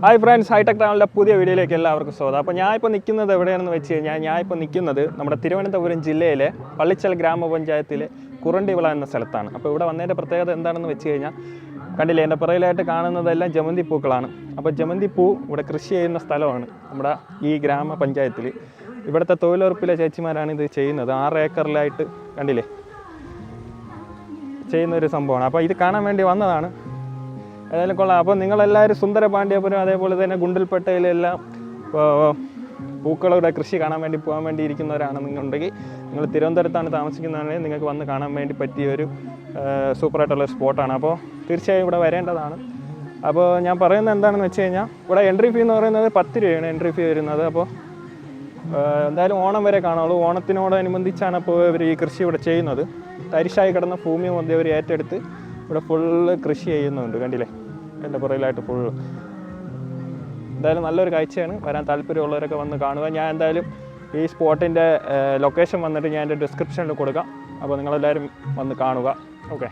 Hi friends hi tech ട്രാവലിന്റെ പുതിയ വീഡിയോയിലേക്ക് എല്ലാവർക്കും സ്വാഗതം. അപ്പോൾ ഞാൻ ഇപ്പോൾ നിൽക്കുന്നത് എവിടെയാണെന്ന് വെച്ച് കഴിഞ്ഞാൽ ഞാൻ ഇപ്പോൾ നിൽക്കുന്നത് നമ്മുടെ തിരുവനന്തപുരം ജില്ലയിലെ പള്ളിച്ചൽ ഗ്രാമപഞ്ചായത്തിലെ കുറണ്ടിവിള എന്ന സ്ഥലത്താണ്. അപ്പോൾ ഇവിടെ വന്നതിന്റെ പ്രത്യേകത എന്താണെന്ന് വെച്ച് കഴിഞ്ഞാൽ കണ്ടില്ലേ എന്റെ പുറയിലായിട്ട് കാണുന്നതെല്ലാം ജമന്തി പൂക്കളാണ്. അപ്പോൾ ജമന്തി പൂ ഇവിടെ കൃഷി ചെയ്യുന്ന സ്ഥലമാണ് നമ്മുടെ ഈ ഗ്രാമപഞ്ചായത്തിൽ ഇവിടുത്തെ തൊഴിലുറപ്പിലെ ചേച്ചിമാരാണ് ഇത് ചെയ്യുന്നത്. ആറ് ഏക്കറിലായിട്ട് കണ്ടില്ലേ ചെയ്യുന്ന ഒരു സംഭവമാണ്. അപ്പോൾ ഇത് കാണാൻ വേണ്ടി വന്നതാണ്. ഏതായാലും കൊള്ളാം. അപ്പോൾ നിങ്ങളെല്ലാവരും സുന്ദര പാണ്ഡ്യപുരം അതേപോലെ തന്നെ ഗുണ്ടൽപേട്ടയിലെല്ലാം പൂക്കളുടെ കൃഷി കാണാൻ വേണ്ടി പോകാൻ വേണ്ടി ഇരിക്കുന്നവരാണെന്നുണ്ടെങ്കിൽ നിങ്ങൾ തിരുവനന്തപുരത്താണ് താമസിക്കുന്നതാണെങ്കിൽ നിങ്ങൾക്ക് വന്ന് കാണാൻ വേണ്ടി പറ്റിയ ഒരു സൂപ്പറായിട്ടുള്ള സ്പോട്ടാണ്. അപ്പോൾ തീർച്ചയായും ഇവിടെ വരേണ്ടതാണ്. അപ്പോൾ ഞാൻ പറയുന്നത് എന്താണെന്ന് വെച്ച് കഴിഞ്ഞാൽ ഇവിടെ എൻട്രി ഫീ എന്ന് പറയുന്നത് പത്ത് രൂപയാണ് എൻട്രി ഫീ വരുന്നത്. അപ്പോൾ എന്തായാലും ഓണം വരെ കാണുള്ളൂ ഓണത്തിനോടനുബന്ധിച്ചാണ് അപ്പോൾ ഇവർ ഈ കൃഷി ഇവിടെ ചെയ്യുന്നത്. തരിശായി കിടന്ന ഭൂമി മധ്യ ഇവർ ഏറ്റെടുത്ത് ഇവിടെ ഫുള്ള് കൃഷി ചെയ്യുന്നുണ്ട് കണ്ടില്ലേ? എന്റെ പുറയിലായിട്ട് ഫുള്ള് എന്തായാലും നല്ലൊരു കാഴ്ചയാണ്. വരാൻ താല്പര്യമുള്ളവരൊക്കെ വന്ന് കാണുക. ഞാൻ എന്തായാലും ഈ സ്പോട്ടിന്റെ ലൊക്കേഷൻ വന്നിട്ട് ഞാൻ എന്റെ ഡിസ്ക്രിപ്ഷനിൽ കൊടുക്കാം. അപ്പോൾ നിങ്ങളെല്ലാവരും വന്ന് കാണുക. ഓക്കെ